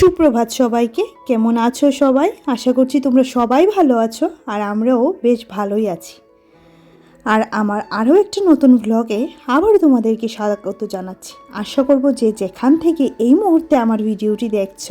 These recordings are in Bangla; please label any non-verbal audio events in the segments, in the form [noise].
সুপ্রভাত সবাইকে। কেমন আছো সবাই? আশা করছি তোমরা সবাই ভালো আছো আর আমরাও বেশ ভালোই আছি। আর আমার আরও একটি নতুন ব্লগে আবার তোমাদেরকে স্বাগত জানাচ্ছি। আশা করব যে যেখান থেকে এই মুহূর্তে আমার ভিডিওটি দেখছ,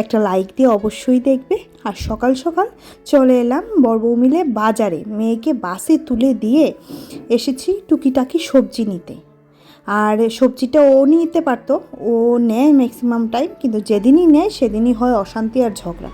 একটা লাইক দিয়ে অবশ্যই দেখবে। আর সকাল সকাল চলে এলাম বড়বউ মিলে বাজারে। মেয়েকে বাসে তুলে দিয়ে এসেছি টুকিটাকি সবজি নিতে। আর সবজিটা ও নিতে পারতো। ও নেয় ম্যাক্সিমাম টাইম কিন্তু যেদিনই নেয়, সেদিনই হয় অশান্তি আর ঝগড়া।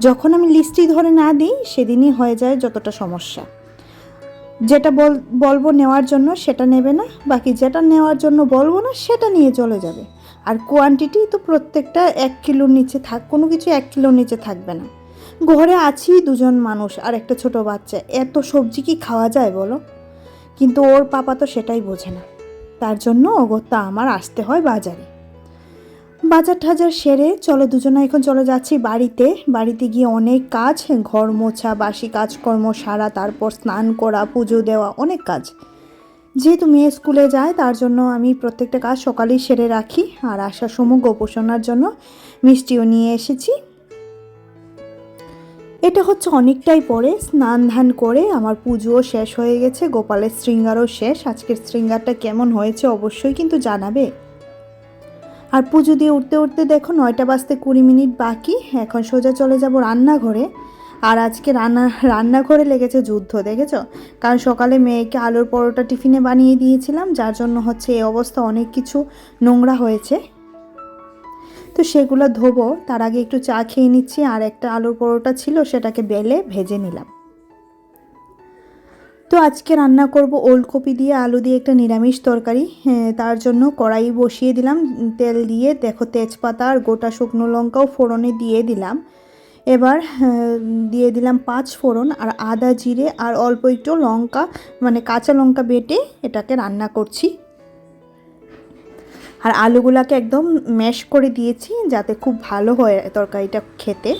যখন আমি লিস্টটি ধরে না দিই, সেদিনই হয়ে যায় যতটা সমস্যা। যেটা বল বলব নেওয়ার জন্য, সেটা নেবে না। বাকি যেটা নেওয়ার জন্য বলব না, সেটা নিয়ে চলে যাবে। আর কোয়ান্টিটি তো প্রত্যেকটা এক কিলোর নিচে থাক, কোনো কিছু এক কিলোর নিচে থাকবে না। ঘরে আছি দুজন মানুষ আর একটা ছোট বাচ্চা। এত সবজি কি খাওয়া যায় বলো? কিন্তু ওর পাপা তো সেটাই বোঝে না। জন্য অগত্যা আমার আসতে হয় বাজারে। বাজার টাজার সেরে চলো দুজনে, এখন চলে যাচ্ছি বাড়িতে। বাড়িতে গিয়ে অনেক কাজ, ঘর মোছা, বাসি কাজকর্ম সারা, তারপর স্নান করা, পুজো দেওয়া, অনেক কাজ। যেহেতু মেয়ে স্কুলে যায়, তার জন্য আমি প্রত্যেকটা কাজ সকালেই সেরে রাখি। আর আসার সময় গোপোষণার জন্য মিষ্টিও নিয়ে এসেছি। এটা হচ্ছে অনেকটাই পরে স্নান ধান করে আমার পুজোও শেষ হয়ে গেছে, গোপালের শৃঙ্গারও শেষ। আজকের শৃঙ্গারটা কেমন হয়েছে অবশ্যই কিন্তু জানাবে। আর পুজো দিয়ে উঠতে উঠতে দেখো নয়টা বাজতে কুড়ি মিনিট বাকি, এখন সোজা চলে যাব রান্নাঘরে। আর আজকে রান্না, রান্নাঘরে লেগেছে যুদ্ধ, দেখেছ? কারণ সকালে মেয়েকে আলুর পরোটা টিফিনে বানিয়ে দিয়েছিলাম, যার জন্য হচ্ছে এই অবস্থা অনেক কিছু নোংরা হয়েছে। তো সেগুলো ধোবো, তার আগে একটু চা খেয়ে নিচ্ছি, আর একটা আলুর পরোটা ছিল, সেটাকে বেলে ভেজে নিলাম। তো আজকে রান্না করব ওলকপি দিয়ে আলু দিয়ে একটা নিরামিষ তরকারি তার জন্য কড়াই বসিয়ে দিলাম, তেল দিয়ে, দেখো তেজপাতা আর গোটা শুকনো লঙ্কাও ফোড়নে দিয়ে দিলাম। এবার দিয়ে দিলাম পাঁচ ফোড়ন, আর আদা জিরে, আর অল্প একটু লঙ্কা মানে কাঁচা লঙ্কা বেটে এটাকে রান্না করছি। আর আলুগুলাকে একদম ম্যাশ করে দিয়েছি যাতে খুব ভালো হয় তরকারিটা খেতে।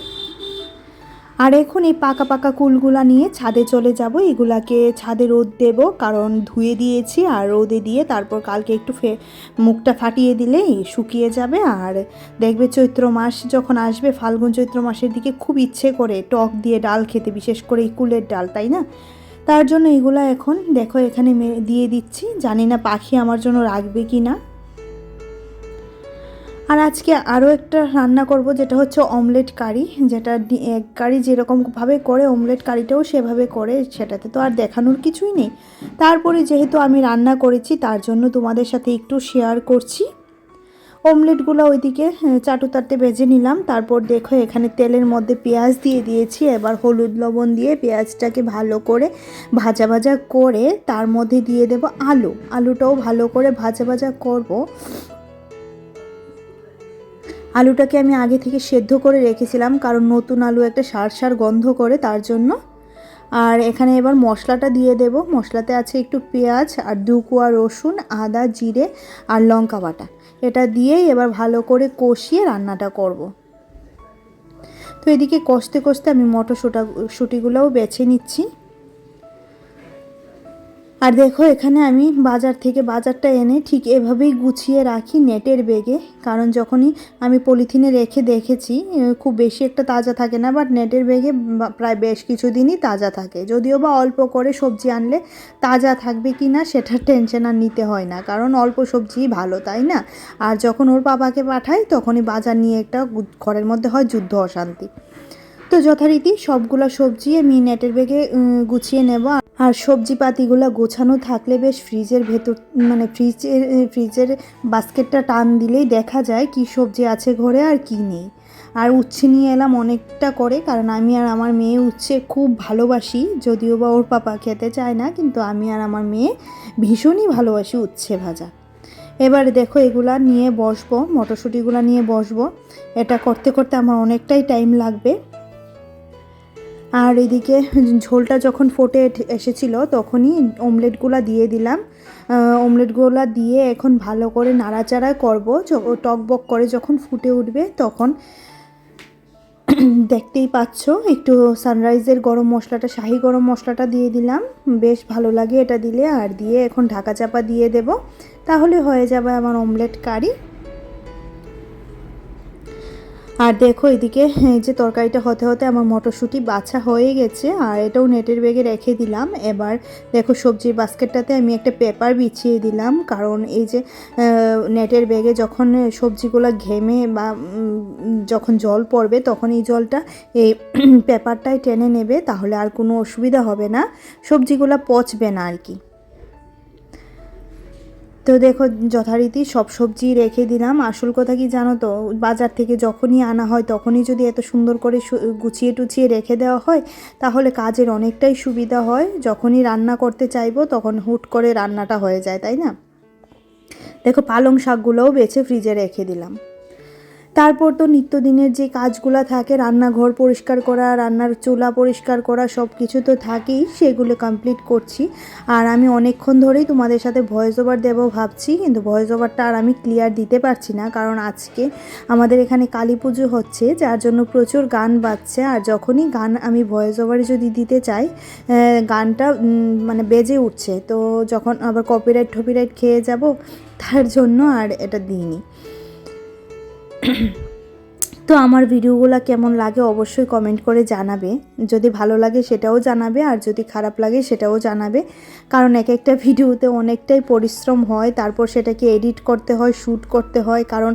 আর এখন এই পাকা পাকা কুলগুলা নিয়ে ছাদে চলে যাব। এগুলাকে ছাদে রোদ দেব কারণ ধুয়ে দিয়েছি আর রোদে দিয়ে তারপর কালকে একটু ফে মুখটা ফাটিয়ে দিলেই শুকিয়ে যাবে। আর দেখবে চৈত্র মাস যখন আসবে, ফাল্গুন চৈত্র মাসের দিকে খুব ইচ্ছে করে টক দিয়ে ডাল খেতে, বিশেষ করে এই কুলের ডাল, তাই না? তার জন্য এগুলো এখন দেখো এখানে দিয়ে দিচ্ছি। জানি না পাখি আমার জন্য রাখবে কি না আর আজকে আরও একটা রান্না করব, যেটা হচ্ছে অমলেট কারি যেটা এক কারি যেরকমভাবে করে অমলেট কারিটাও সেভাবে করে, সেটাতে তো আর দেখানোর কিছুই নেই। তারপরে যেহেতু আমি রান্না করেছি, তার জন্য তোমাদের সাথে একটু শেয়ার করছি। অমলেটগুলো ওইদিকে চাটু চাটুতাতে ভেজে নিলাম। তারপর দেখো, এখানে তেলের মধ্যে পেঁয়াজ দিয়ে দিয়েছি। এবার হলুদ লবণ দিয়ে পেঁয়াজটাকে ভালো করে ভাজা ভাজা করে, তার মধ্যে দিয়ে দেব আলু। আলুটাও ভালো করে ভাজা ভাজা করব। আলুটাকে আমি আগে থেকে সেদ্ধ করে রেখেছিলাম, কারণ নতুন আলু একটা সার সার গন্ধ করে তার জন্য। আর এখানে এবার মশলাটা দিয়ে দেব। মশলাতে আছে একটু পেঁয়াজ আর দু কোয়া রসুন, আদা, জিরে আর লঙ্কা বাটা। এটা দিয়েই এবার ভালো করে কষিয়ে রান্নাটা করব। তো এদিকে কষতে কষতে আমি মটরশুটা শুটিগুলোও বেছে নিচ্ছি। আর দেখো, এখানে আমি বাজার থেকে বাজারটা এনে ঠিক এভাবেই গুছিয়ে রাখি নেটের বেগে। কারণ যখনই আমি পলিথিনে রেখে দেখেছি খুব বেশি একটা তাজা থাকে না বাট নেটের বেগে প্রায় বেশ কিছুদিনই তাজা থাকে। যদিও বা অল্প করে সবজি আনলে তাজা থাকবে কি না সেটার টেনশন আর নিতে হয় না, কারণ অল্প সবজিই ভালো, তাই না? আর যখন ওর বাবাকে পাঠাই, তখনই বাজার নিয়ে একটা ঘরের মধ্যে হয় যুদ্ধ অশান্তি। তো যথারীতি সবগুলো সবজি আমি নেটের বেগে গুছিয়ে নেব। আর সবজি পাতিগুলো গোছানো থাকলে বেশ ফ্রিজের ভেতর মানে ফ্রিজের ফ্রিজের বাস্কেটটা টান দিলেই দেখা যায় কি সবজি আছে ঘরে আর কি নেই। আর উচ্ছে নিয়ে এলাম অনেকটা করে, কারণ আমি আর আমার মেয়ে উচ্ছে খুব ভালোবাসি, যদিও বা ওর পাপা খেতে চায় না, কিন্তু আমি আর আমার মেয়ে ভীষণই ভালোবাসি উচ্ছে ভাজা। এবার দেখো এগুলা নিয়ে বসবো, মটরশুঁটিগুলো নিয়ে বসবো। এটা করতে করতে আমার অনেকটাই টাইম লাগবে। আর এদিকে ঝোলটা যখন ফোটে এসেছিল, তখনই অমলেটগুলো দিয়ে দিলাম। অমলেটগুলো দিয়ে এখন ভালো করে নাড়াচাড়া করব। টকবক করে যখন ফুটে উঠবে, তখন দেখতেই পাচ্ছ, একটু সানরাইজের গরম মশলাটা, শাহি গরম মশলাটা দিয়ে দিলাম। বেশ ভালো লাগে এটা দিলে। আর দিয়ে এখন ঢাকা চাপা দিয়ে দেব। তাহলে হয়ে যাবে আমার অমলেট কারি আর দেখো এদিকে, এই যে তরকারিটা হতে হতে আমার মটরশুঁটি বাছা হয়ে গেছে, আর এটাও নেটের ব্যাগে রেখে দিলাম। এবার দেখো সবজির বাস্কেটটাতে আমি একটা পেপার বিছিয়ে দিলাম, কারণ এই যে নেটের ব্যাগে যখন সবজিগুলো ঘেমে বা যখন জল পড়বে, তখন এই জলটা এই [clears throat] পেপারটাই টেনে নেবে, তাহলে আর কোনো অসুবিধা হবে না। সবজিগুলো পচবে না আর কি। তো দেখো, যথারীতি সব সবজি রেখে দিলাম। আসল কথা কি জানো তো? বাজার থেকে যখনই আনা হয়, তখনই যদি এত সুন্দর করে গুছিয়ে টুছিয়ে রেখে দেওয়া হয়, তাহলে কাজের অনেকটাই সুবিধা হয়। যখনই রান্না করতে চাইব, তখন হুট করে রান্নাটা হয়ে যায়, তাই না? দেখো, পালং শাকগুলোও বেছে ফ্রিজে রেখে দিলাম। তারপর তো নিত্যদিনের যে কাজগুলো থাকে, রান্নাঘর পরিষ্কার করা, রান্নার চুলা পরিষ্কার করা সব কিছু তো থাকেই, সেগুলো কমপ্লিট করছি। আর আমি অনেকক্ষণ ধরেই তোমাদের সাথে ভয়েস ওভার দেবো ভাবছি, কিন্তু ভয়েস ওভারটা আর আমি ক্লিয়ার দিতে পারছি না, কারণ আজকে আমাদের এখানে কালী পুজো হচ্ছে, যার জন্য প্রচুর গান বাজছে, আর যখনই গান আমি ভয়েস ওভারে যদি দিতে চাই গানটা মানে বেজে উঠছে, তো যখন আবার কপিরাইট টপিরাইট খেয়ে যাব, তার জন্য আর এটা দিইনি। [clears throat] তো আমার ভিডিওগুলো কেমন লাগে অবশ্যই কমেন্ট করে জানাবে। যদি ভালো লাগে সেটাও জানাবে, আর যদি খারাপ লাগে সেটাও জানাবে। কারণ এক একটা ভিডিওতে অনেকটাই পরিশ্রম হয়, তারপর সেটাকে এডিট করতে হয় শ্যুট করতে হয়। কারণ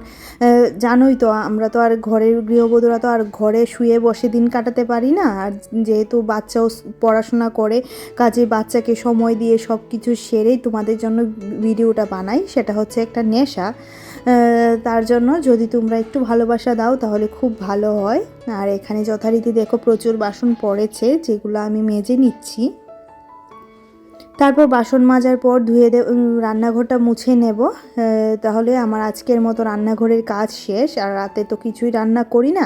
জানোই তো, আমরা তো আর ঘরের গৃহবধূরা তো আর ঘরে শুয়ে বসে দিন কাটাতে পারি না। আর যেহেতু বাচ্চাও পড়াশোনা করে, কাজে বাচ্চাকে সময় দিয়ে সব কিছু সেরেই তোমাদের জন্য ভিডিওটা বানাই, সেটা হচ্ছে একটা নেশা। তার জন্য যদি তোমরা একটু ভালোবাসা দাও তাহলে খুব ভালো হয়। আর এখানে যথারীতি দেখো প্রচুর বাসন পড়েছে, যেগুলো আমি মেজে নিচ্ছি। তারপর বাসন মাজার পর ধুয়ে দে রান্নাঘরটা মুছে নেব। তাহলে আমার আজকের মতো রান্নাঘরের কাজ শেষ। আর রাতে তো কিছুই রান্না করি না।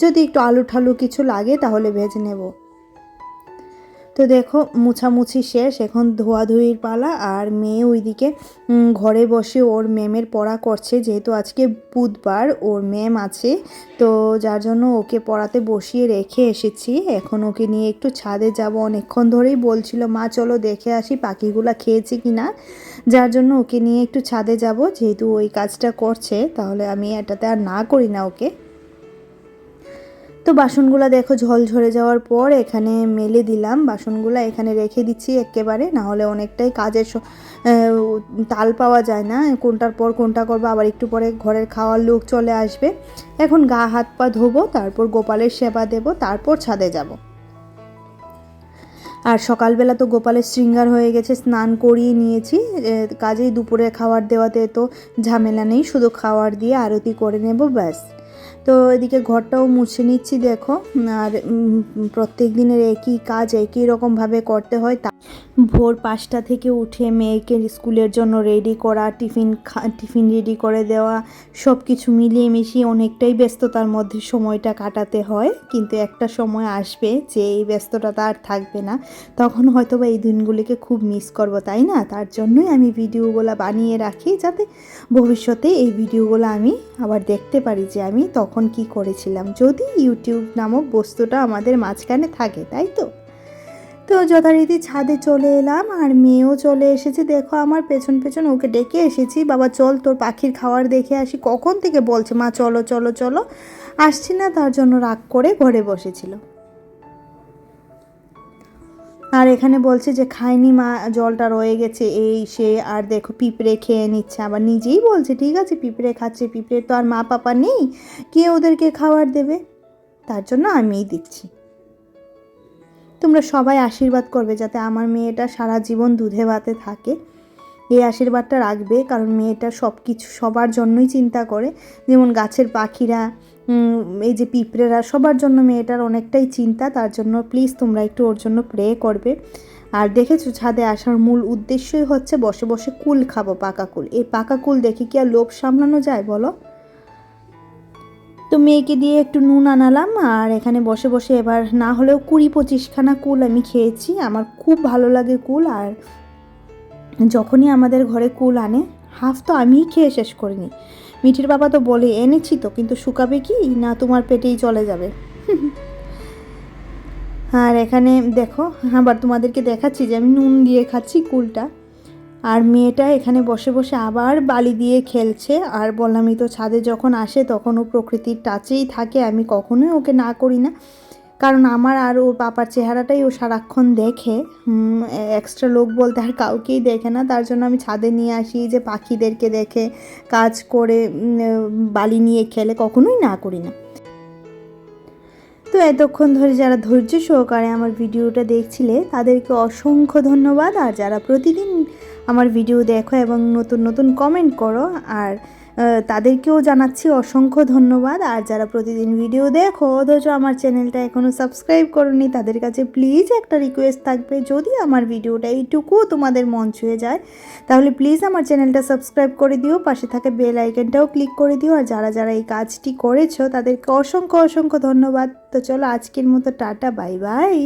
যদি একটু আলু ঠালু কিছু লাগে তাহলে ভেজে নেব। তো দেখো, মুছামুছি শেষ। এখন ধোয়াধুয়ির পালা আর মেয়ে ওইদিকে ঘরে বসে ওর ম্যামের পড়া করছে। যেহেতু আজকে বুধবার, ওর ম্যাম আছে। তো যার জন্য ওকে পড়াতে বসিয়ে রেখে এসেছি। এখন ওকে নিয়ে একটু ছাদে যাব। অনেকক্ষণ ধরেই বলছিল, মা, চলো দেখে আসি পাখিগুলো খেয়েছে কি না যার জন্য ওকে নিয়ে একটু ছাদে যাব। যেহেতু ওই কাজটা করছে, তাহলে আমি এটাতে আর না করি না ওকে। তো বাসনগুলো দেখো ঝল ঝরে যাওয়ার পর এখানে মেলে দিলাম। বাসনগুলো এখানে রেখে দিচ্ছি একেবারে না হলে অনেকটাই কাজের তাল পাওয়া যায় না। কোনটার পর কোনটা করব, আবার একটু পরে ঘরের খাওয়ার লোক চলে আসবে। এখন গা হাত পা ধোবো, তারপর গোপালের সেবা দেব, তারপর ছাদে যাব। আর সকালবেলা তো গোপালের শৃঙ্গার হয়ে গেছে, স্নান করিয়ে নিয়েছি। কাজেই দুপুরে খাবার দেওয়াতে তো ঝামেলা নেই, শুধু খাওয়ার দিয়ে আরতি করে নেব, ব্যাস। তো এদিকে ঘরটাও মুছে নিচ্ছি, দেখো। আর প্রত্যেক দিনের একই কাজ, একই রকমভাবে করতে হয়। তা ভোর পাঁচটা থেকে উঠে মেয়েকে স্কুলের জন্য রেডি করা, টিফিন টিফিন রেডি করে দেওয়া সব কিছু মিলিয়ে মিশিয়ে অনেকটাই ব্যস্ততার মধ্যে সময়টা কাটাতে হয়। কিন্তু একটা সময় আসবে যে এই ব্যস্ততা আর থাকবে না। তখন হয়তো বা এই দিনগুলিকে খুব মিস করব, তাই না? তার জন্যই আমি ভিডিওগুলো বানিয়ে রাখি, যাতে ভবিষ্যতে এই ভিডিওগুলো আমি আবার দেখতে পারি যে আমি তখন কি করেছিলাম? যদি ইউটিউব নামক বস্তুটা আমাদের মাঝখানে থাকে, তাই তো? তো যথারীতি ছাদে চলে এলাম আর মেয়েও চলে এসেছে। দেখো, আমার পেছন পেছন ওকে ডেকে এসেছি। বাবা, চল তোর পাখির খাওয়ার দেখে আসি। কখন থেকে বলছে, মা, চলো চলো চলো। আসছি না, তার জন্য রাগ করে ঘরে বসেছিল। আর এখানে বলছে যে, খায়নি মা, জলটা রয়ে গেছে, এই সে, আর দেখো পিঁপড়ে খেয়ে নিচ্ছে। আবার নিজেই বলছে, ঠিক আছে, পিঁপড়ে খাচ্ছে, পিঁপড়ে তো আর মা পাপা নেই, কে ওদেরকে খাবার দেবে? তার জন্য আমিই দিচ্ছি। তোমরা সবাই আশীর্বাদ করবে যাতে আমার মেয়েটা সারা জীবন দুধে ভাতে থাকে। এই আশীর্বাদটা রাখবে, কারণ মেয়েটা সব কিছু সবার জন্যই চিন্তা করে। যেমন গাছের পাখিরা এই যে পিঁপড়েরা, সবার জন্য মেয়েটার অনেকটাই চিন্তা, তার জন্য প্লিজ তোমরা একটু ওর জন্য প্রে করবে। আর দেখেছ ছাদে আসার মূল উদ্দেশ্যই হচ্ছে বসে বসে কুল খাব, পাকা কুল। এই পাকা কুল দেখে কি আর লোভ সামলানো যায় বলো? তো মেয়েকে দিয়ে একটু নুন আনালাম, আর এখানে বসে বসে এবার না হলেও কুড়ি পঁচিশখানা কুল আমি খেয়েছি। আমার খুব ভালো লাগে কুল, আর যখনই আমাদের ঘরে কুল আনে হাফ তো আমিই খেয়ে শেষ করিনি। মিঠির বাবা তো বলে, এনেছি তো, কিন্তু শুকাবে কি? না, তোমার পেটেই চলে যাবে। আর এখানে দেখো, আবার তোমাদেরকে দেখাচ্ছি যে আমি নুন দিয়ে খাচ্ছি কুলটা। আর মেয়েটা এখানে বসে বসে আবার বালি দিয়ে খেলছে। আর বললামই তো ছাদে যখন আসে, তখন ও প্রকৃতির টাচেই থাকে, আমি কখনোই ওকে না করি না। কারণ আমার আর ওর পাপার চেহারাটাই ও সারাক্ষণ দেখে এক্সট্রা লোক বলতে আর কাউকেই দেখে না। তার জন্য আমি ছাদে নিয়ে আসি যে পাখিদেরকে দেখে, কাজ করে বালি নিয়ে খেলে, কখনোই না করি না। তো এতক্ষণ ধরে যারা ধৈর্য সহকারে আমার ভিডিওটা দেখছিলে, তাদেরকে অসংখ্য ধন্যবাদ। আর যারা প্রতিদিন আমার ভিডিও দেখো এবং নতুন নতুন কমেন্ট করো, আর তাদেরকেও জানাচ্ছি অসংখ্য ধন্যবাদ। আর যারা প্রতিদিন ভিডিও দেখো, অথচ আমার চ্যানেলটা এখনও সাবস্ক্রাইব করনি, তাদের কাছে প্লিজ একটা রিকোয়েস্ট থাকবে, যদি আমার ভিডিওটা এইটুকুও তোমাদের মন ছুঁয়ে যায়, তাহলে প্লিজ আমার চ্যানেলটা সাবস্ক্রাইব করে দিও, পাশে থাকে বেল আইকনটাও ক্লিক করে দিও, আর যারা যারা এই কাজটি করেছ, তাদেরকে অসংখ্য অসংখ্য ধন্যবাদ। তো চলো আজকের মতো টাটা বাই বাই